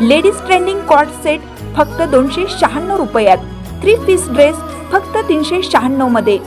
Ladies trending cot set फक्त दोनशे शहाण्णव रुपयात. थ्री पीस ड्रेस फक्त तीनशे शहाण्णवमध्ये.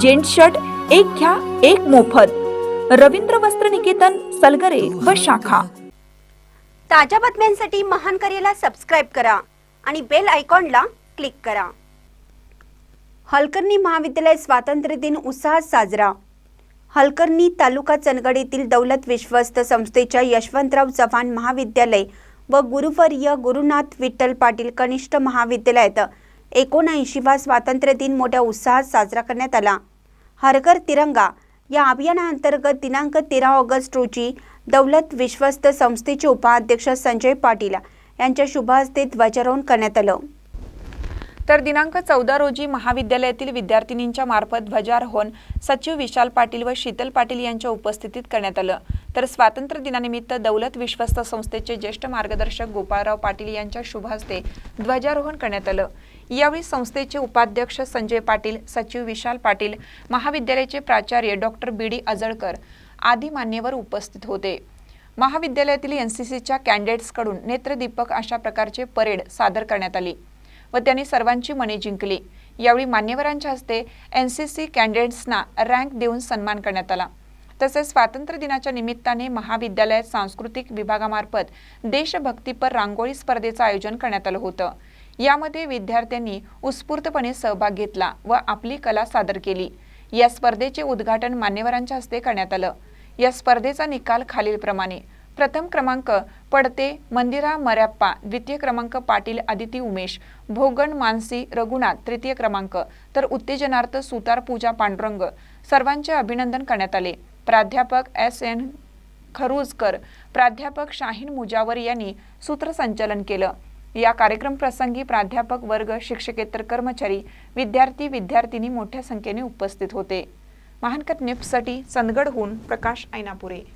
जेंट्स शर्ट एक घ्या एक मोफत. रवींद्र वस्त्र निकेतन सलगरे व शाखा. ताज्या बातम्यांसाठी महान करेला सबस्क्राईब करा आणि बेल आयकॉनला क्लिक करा. हलकर्णी महाविद्यालय स्वातंत्र्य दिन उत्साहात साजरा. हलकर्णी तालुका चंदगड येथील दौलत विश्वस्त संस्थेच्या यशवंतराव चव्हाण महाविद्यालय व गुरुवर्य गुरुनाथ विठ्ठल पाटील कनिष्ठ महाविद्यालयात एकोणऐंशीवा स्वातंत्र्य दिन मोठ्या उत्साहात साजरा करण्यात आला. हरकर तिरंगा या अभियानाअंतर्गत दिनांक तेरा ऑगस्ट रोजी दौलत विश्वस्त संस्थेचे उपाध्यक्ष संजय पाटील यांच्या शुभ हस्ते ध्वजारोहण करण्यात आलं. तर दिनांक चौदा रोजी महाविद्यालयातील विद्यार्थिनींच्या मार्फत ध्वजारोहण सचिव विशाल पाटील व शीतल पाटील यांच्या उपस्थितीत करण्यात आलं. तर स्वातंत्र्य दिनानिमित्त दौलत विश्वस्त संस्थेचे ज्येष्ठ मार्गदर्शक गोपाळराव पाटील यांच्या शुभ हस्ते ध्वजारोहण करण्यात आलं. यावेळी संस्थेचे उपाध्यक्ष संजय पाटील सचिव विशाल पाटील महाविद्यालयाचे प्राचार्य डॉक्टर बी डी अजळकर आदी मान्यवर उपस्थित होते. महाविद्यालयातील एनसीसीच्या कॅन्डिडेट्सकडून नेत्रदीपक अशा प्रकारचे परेड सादर करण्यात आली. व त्यांनी सर्वांची मने जिंकली. यावेळी मान्यवरांच्या हस्ते एन सी सी कॅन्डिडेट्सना रँक देऊन सन्मान करण्यात आला. तसेच स्वातंत्र्य दिनाच्या निमित्ताने महाविद्यालयात सांस्कृतिक विभागामार्फत देशभक्तीपर रांगोळी स्पर्धेचं आयोजन करण्यात आलं होतं. यामध्ये विद्यार्थ्यांनी उत्स्फूर्तपणे सहभाग घेतला व आपली कला सादर केली. या स्पर्धेचे उद्घाटन मान्यवरांच्या हस्ते करण्यात आलं. या स्पर्धेचा निकाल खालीलप्रमाणे. प्रथम क्रमांक पडते मंदिरा मर्याप्पा द्वितीय क्रमांक पाटील आदिती उमेश. भोगण मानसी रघुनाथ. तृतीय क्रमांक तर उत्तेजनार्थ सुतार पूजा पांडुरंग. सर्वांचे अभिनंदन करण्यात आले. प्राध्यापक एस एन खरुजकर प्राध्यापक शाहीन मुजावर यांनी सूत्रसंचालन केलं. या कार्यक्रम प्रसंगी प्राध्यापक वर्ग शिक्षकेतर कर्मचारी विद्यार्थी विद्यार्थिनी मोठ्या संख्येने उपस्थित होते. महानकर निफ्टसाठी चंदगडहून प्रकाश ऐनापुरे.